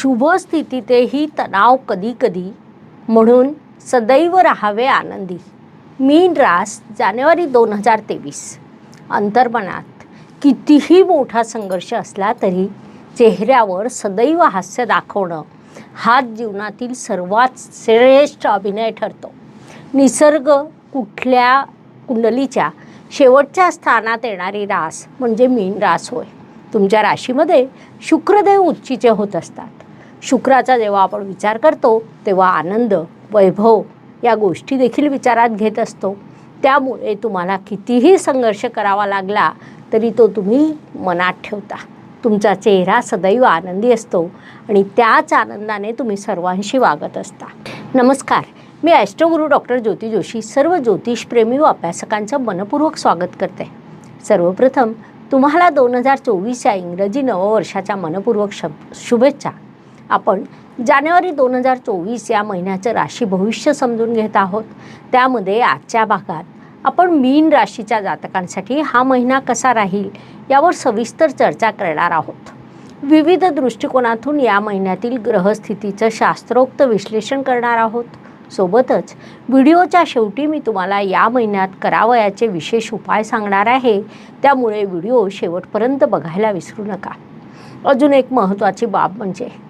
शुभ स्थितीतही तणाव कधीकधी म्हणून सदैव राहावे आनंदी. मीन रास जानेवारी दोन हजार तेवीस. अंतर्मनात कितीही मोठा संघर्ष असला तरी चेहऱ्यावर सदैव हास्य दाखवणं हा जीवनातील सर्वात श्रेष्ठ अभिनय ठरतो. निसर्ग कुठल्या कुंडलीच्या शेवटच्या स्थानात येणारी रास म्हणजे मीन रास होय. तुमच्या राशीमध्ये शुक्रदेव उच्चीचे होत असतात. शुक्राचा जेव्हा आपण विचार करतो तेव्हा आनंद वैभव या गोष्टी देखील विचारात घेत असतो. त्यामुळे तुम्हाला कितीही संघर्ष करावा लागला तरी तो तुम्ही मनात ठेवता. तुमचा चेहरा सदैव आनंदी असतो आणि त्याच आनंदाने तुम्ही सर्वांशी वागत असता. नमस्कार. मी ॲस्ट्रोगुरू डॉक्टर ज्योती जोशी सर्व ज्योतिषप्रेमी व अभ्यासकांचं मनपूर्वक स्वागत करते. सर्वप्रथम तुम्हाला दोन हजार चोवीस या इंग्रजी नववर्षाच्या मनपूर्वक शब शुभेच्छा. आपण जानेवारी दोन हजार चोवीस या महिन्याचं राशी भविष्य समजून घेत आहोत. त्यामध्ये आजच्या भागात आपण मीन राशीच्या जातकांसाठी हा महिना कसा राहील यावर सविस्तर चर्चा करणार आहोत. विविध दृष्टिकोनातून या महिन्यातील ग्रहस्थितीचं शास्त्रोक्त विश्लेषण करणार आहोत. सोबतच व्हिडिओच्या शेवटी मी तुम्हाला या महिन्यात करावयाचे विशेष उपाय सांगणार आहे. त्यामुळे व्हिडिओ शेवटपर्यंत बघायला विसरू नका. अजून एक महत्त्वाची बाब म्हणजे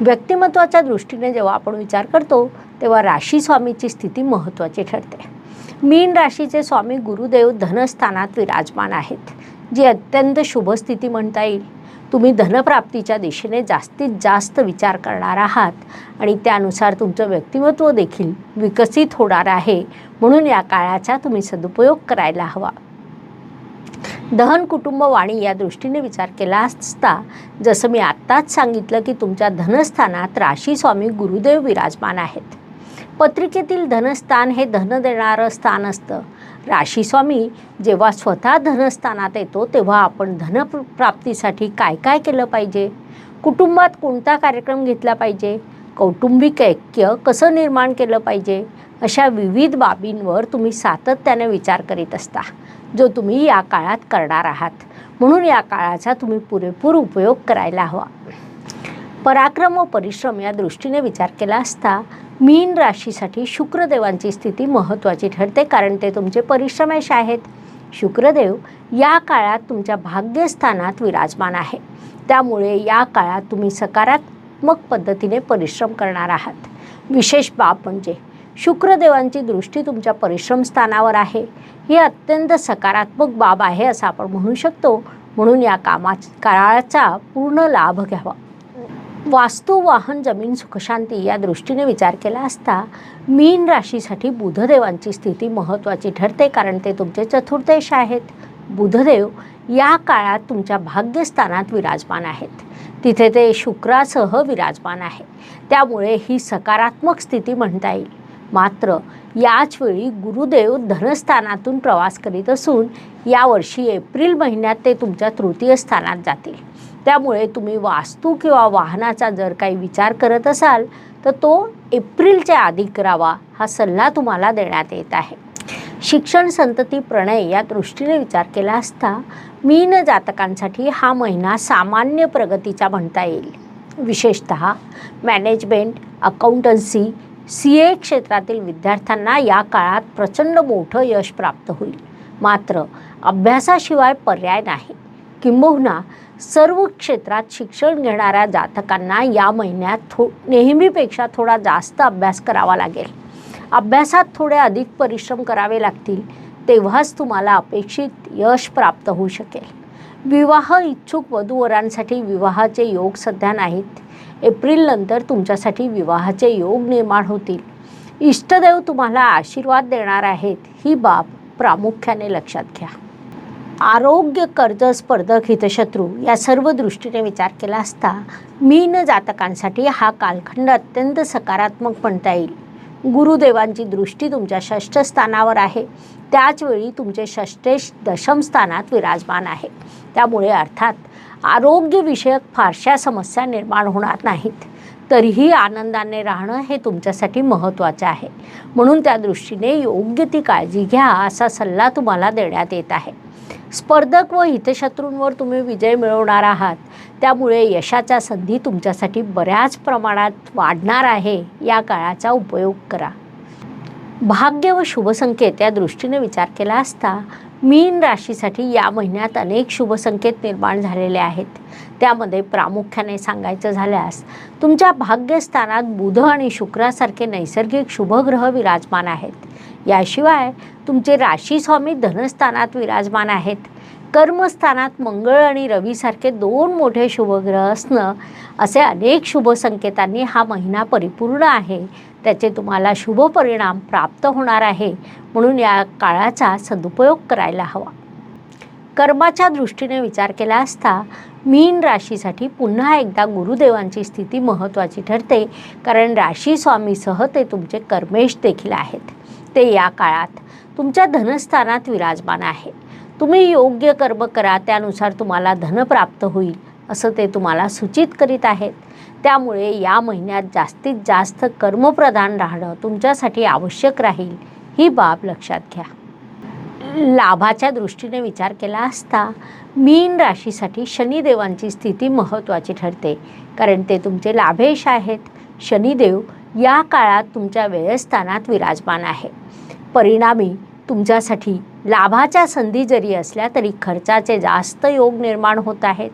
व्यक्तिमत्वाच्या दृष्टीने जेव्हा आपण विचार करतो तेव्हा राशी स्वामीची स्थिती महत्त्वाची ठरते. मीन राशीचे स्वामी गुरुदेव धनस्थानात विराजमान आहेत जी अत्यंत शुभ स्थिती म्हणता येईल. तुम्ही धनप्राप्तीच्या दिशेने जास्तीत जास्त विचार करणार आहात आणि त्यानुसार तुमचं व्यक्तिमत्व देखील विकसित होणार आहे म्हणून या काळाचा तुम्ही सदुपयोग करायला हवा. दहन कुटुंब वाणी या दृष्टीने विचार केला असता जसं मी आत्ताच सांगितलं की तुमच्या धनस्थानात राशी स्वामी गुरुदेव विराजमान आहेत. पत्रिकेतील धनस्थान हे धन देणारं स्थान असतं. राशी स्वामी जेव्हा स्वतः धनस्थानात येतो तेव्हा आपण धनप्राप्तीसाठी काय काय केलं पाहिजे? कुटुंबात कोणता कार्यक्रम घेतला पाहिजे? कौटुंबिक ऐक्य कसं निर्माण केलं पाहिजे? अशा विविध बाबींवर तुम्ही सातत्याने विचार करीत असता जो तुम्ही या काळात करणार आहात. म्हणून या काळाचा तुम्ही पुरेपूर उपयोग करायला हवा. पराक्रम व परिश्रम या दृष्टीने विचार केला असता मीन राशीसाठी शुक्रदेवांची स्थिती महत्त्वाची ठरते कारण ते तुमचे परिश्रमेश आहेत. शुक्रदेव या काळात तुमच्या भाग्यस्थानात विराजमान आहे. त्यामुळे या काळात तुम्ही सकारात्मक पद्धतीने परिश्रम करणार आहात. विशेष बाब म्हणजे शुक्रदेवांची दृष्टी तुमच्या परिश्रमस्थानावर आहे. ही अत्यंत सकारात्मक बाब आहे असं आपण म्हणू शकतो. म्हणून या कामा काळाचा पूर्ण लाभ घ्यावा. वास्तू वाहन जमीन सुखशांती या दृष्टीने विचार केला असता मीन राशीसाठी बुधदेवांची स्थिती महत्त्वाची ठरते कारण ते तुमचे चतुर्देश आहेत. बुधदेव या काळात तुमच्या भाग्यस्थानात विराजमान आहेत. तिथे ते शुक्रासह विराजमान आहे. त्यामुळे ही सकारात्मक स्थिती म्हणता येईल. मात्र याच वेळी गुरुदेव धनस्थानातून प्रवास करीत असून यावर्षी एप्रिल महिन्यात ते तुमच्या तृतीय स्थानात जातील. त्यामुळे तुम्ही वास्तू किंवा वाहनाचा जर काही विचार करत असाल तर तो एप्रिलच्या आधी करावा हा सल्ला तुम्हाला देण्यात येत आहे. शिक्षण संतती प्रणय या दृष्टीने विचार केला असता मीन जातकांसाठी हा महिना सामान्य प्रगतीचा म्हणता येईल. विशेषत मॅनेजमेंट अकाउंटन्सी सी ए क्षेत्रातील विद्यार्थ्यांना या काळात प्रचंड मोठं यश प्राप्त होईल. मात्र अभ्यासाशिवाय पर्याय नाही. किंबहुना सर्व क्षेत्रात शिक्षण घेणाऱ्या जातकांना या महिन्यात थो नेहमीपेक्षा थोडा जास्त अभ्यास करावा लागेल. अभ्यासात थोडे अधिक परिश्रम करावे लागतील तेव्हाच तुम्हाला अपेक्षित यश प्राप्त होऊ शकेल. विवाह इच्छुक वधूवरांसाठी विवाहाचे योग सध्या नाहीत. एप्रिलनंतर तुमच्यासाठी विवाहाचे योग निर्माण होतील. इष्टदेव तुम्हाला आशीर्वाद देणार आहेत. ही बाब प्रामुख्याने लक्षात घ्या. आरोग्य कर्ज स्पर्धक हितशत्रू या सर्व दृष्टीने विचार केला असता मीन जातकांसाठी हा कालखंड अत्यंत सकारात्मक म्हणता येईल. गुरुदेवांची दृष्टी तुमच्या षष्ठ स्थानावर आहे. त्याचवेळी तुमचे षष्टेश दशम स्थानात विराजमान आहे. त्यामुळे अर्थात आरोग्यविषयक फारशा समस्या निर्माण होणार नाहीत. तरीही आनंदाने राहणं हे तुमच्यासाठी महत्त्वाचं आहे. म्हणून त्या दृष्टीने योग्य ती काळजी घ्या असा सल्ला तुम्हाला देण्यात येत आहे. स्पर्धक व हितशत्रूंवर तुम्ही विजय मिळवणार आहात. त्यामुळे यशाच्या संधी तुमच्यासाठी बऱ्याच प्रमाणात वाढणार आहे. या काळाचा उपयोग करा. भाग्य व शुभसंकेत या दृष्टीने विचार केला असता मीन राशीसाठी या महिन्यात अनेक शुभसंकेत निर्माण झालेले आहेत. त्यामध्ये प्रामुख्याने सांगायचं झाल्यास तुमच्या भाग्यस्थानात बुध आणि शुक्रासारखे नैसर्गिक शुभग्रह विराजमान आहेत. याशिवाय तुमचे राशीस्वामी धनस्थानात विराजमान आहेत. कर्मस्थानात मंगळ आणि रवीसारखे दोन मोठे शुभग्रह असणं असे अनेक शुभसंकेतांनी हा महिना परिपूर्ण आहे. त्याचे तुम्हाला शुभ परिणाम प्राप्त होणार आहे. म्हणून या काळाचा सदुपयोग करायला हवा. कर्माच्या दृष्टीने विचार केला असता मीन राशीसाठी पुन्हा एकदा गुरुदेवांची स्थिती महत्त्वाची ठरते. कारण राशी स्वामीसह ते तुमचे कर्मेश देखील आहेत. ते या काळात तुमच्या धनस्थानात विराजमान आहे. तुम्ही योग्य कर्म करा त्यानुसार तुम्हाला धन प्राप्त होईल असं ते तुम्हाला सूचित करीत आहेत. त्यामुळे या महिन्यात जास्तीत जास्त कर्मप्रधान राहणं तुमच्यासाठी आवश्यक राहील ही बाब लक्षात घ्या. लाभाच्या दृष्टीने विचार केला असता मीन राशीसाठी शनिदेवांची स्थिती महत्त्वाची ठरते कारण ते तुमचे लाभेश आहेत. शनिदेव या काळात तुमच्या वेळस्थानात विराजमान आहे. परिणामी तुमच्यासाठी लाभाच्या संधी जरी असल्या तरी खर्चाचे जास्त योग निर्माण होत आहेत.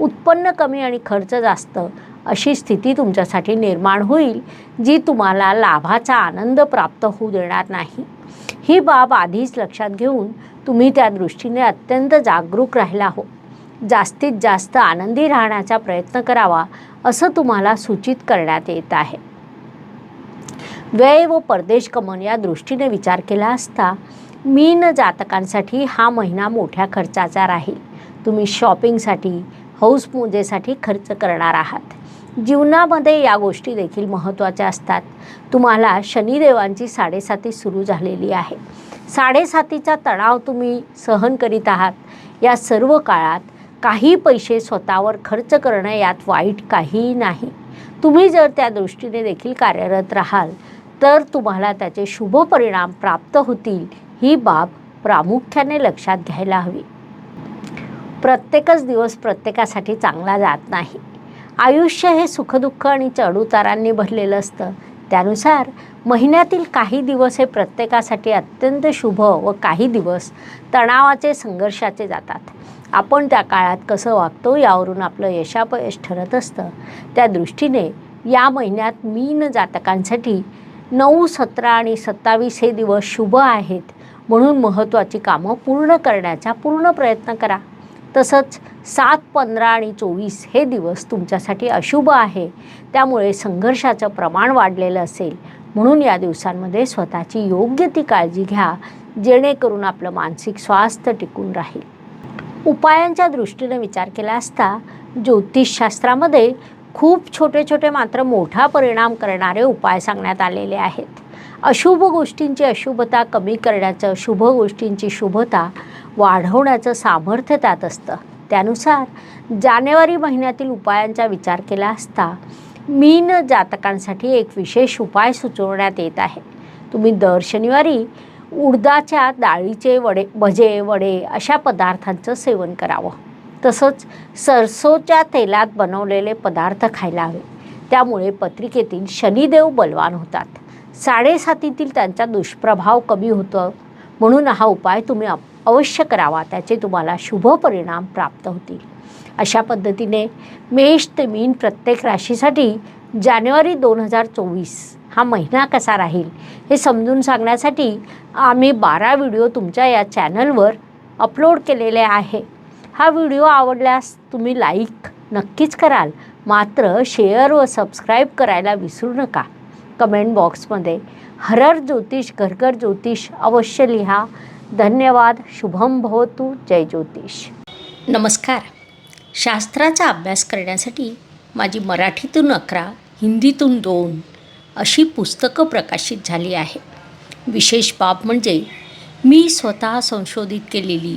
उत्पन्न कमी आणि खर्च जास्त अशी स्थिती तुमच्यासाठी निर्माण होईल जी तुम्हाला लाभाचा आनंद प्राप्त होऊ देणार नाही. ही बाब आधीच लक्षात घेऊन तुम्ही त्या दृष्टीने अत्यंत जागरूक राहिला हो. जास्तीत जास्त आनंदी राहण्याचा प्रयत्न करावा असं तुम्हाला सूचित करण्यात येत आहे. व्यय व परदेश गमन या दृष्टीने विचार केला असता मीन जातकांसाठी हा महिना मोठ्या खर्चाचा राहील. तुम्ही शॉपिंगसाठी हौस पूजेसाठी खर्च करणार आहात. जीवनामध्ये या गोष्टी देखील महत्त्वाच्या असतात. तुम्हाला शनिदेवांची साडेसाती सुरू झालेली आहे. साडेसातीचा तणाव तुम्ही सहन करीत आहात. या सर्व काळात काही पैसे स्वतःवर खर्च करणं यात वाईट काहीही नाही. तुम्ही जर त्या दृष्टीने देखील कार्यरत राहाल तर तुम्हाला त्याचे शुभ परिणाम प्राप्त होतील ही बाब प्रामुख्याने लक्षात घ्यायला हवी. प्रत्येकच दिवस प्रत्येकासाठी चांगला जात नाही. आयुष्य हे सुखदुःख आणि चढउतारांनी भरलेलं असतं. त्यानुसार महिन्यातील काही दिवस हे प्रत्येकासाठी अत्यंत शुभ व काही दिवस तणावाचे संघर्षाचे जातात. आपण त्या काळात कसं वागतो यावरून आपलं यशापयश ठरत असतं. त्या दृष्टीने या महिन्यात मीन जातकांसाठी नऊ सतरा आणि सत्तावीस हे दिवस शुभ आहेत. म्हणून महत्त्वाची कामं पूर्ण करण्याचा पूर्ण प्रयत्न करा. तसंच सात पंधरा आणि चोवीस हे दिवस तुमच्यासाठी अशुभ आहे. त्यामुळे संघर्षाचं प्रमाण वाढलेलं असेल. म्हणून या दिवसांमध्ये स्वतःची योग्य ती काळजी घ्या जेणेकरून आपलं मानसिक स्वास्थ्य टिकून राहील. उपायांच्या दृष्टीने विचार केला असता ज्योतिषशास्त्रामध्ये खूप छोटे छोटे मात्र मोठा परिणाम करणारे उपाय सांगण्यात आलेले आहेत. अशुभ गोष्टींची अशुभता कमी करण्याचं शुभ गोष्टींची शुभता वाढवण्याचं सामर्थ्य त्यात असतं. त्यानुसार जानेवारी महिन्यातील उपायांचा विचार केला असता मीन जातकांसाठी एक विशेष उपाय सुचवण्यात येत आहे. तुम्ही दर शनिवारी उडदाच्या डाळीचे वडे भजे वडे अशा पदार्थांचं सेवन करावं. तसंच सरसोच्या तेलात बनवलेले पदार्थ खायला हवे. त्यामुळे पत्रिकेतील शनिदेव बलवान होतात. साडेसातीतील त्यांचा दुष्प्रभाव कमी होतो. म्हणून हा उपाय तुम्ही अवश्य करावा. त्याचे तुम्हाला शुभ परिणाम प्राप्त होतील. अशा पद्धतीने मेष ते मीन प्रत्येक राशीसाठी जानेवारी दोन हजार चोवीस हा महिना कसा राहील हे समजून सांगण्यासाठी आम्ही बारा व्हिडिओ तुमच्या या चॅनलवर अपलोड केलेले आहे. हा व्हिडिओ आवडल्यास तुम्ही लाईक नक्कीच कराल. मात्र शेअर व सबस्क्राईब करायला विसरू नका. कमेंट बॉक्समध्ये हरर ज्योतिष घरघर ज्योतिष अवश्य लिहा. धन्यवाद. शुभम भवतु. जय ज्योतिष. नमस्कार. शास्त्राचा अभ्यास करण्यासाठी माझी मराठीतून अकरा हिंदीतून दोन अशी पुस्तकं प्रकाशित झाली आहे विशेष बाब म्हणजे मी स्वतः संशोधित केलेली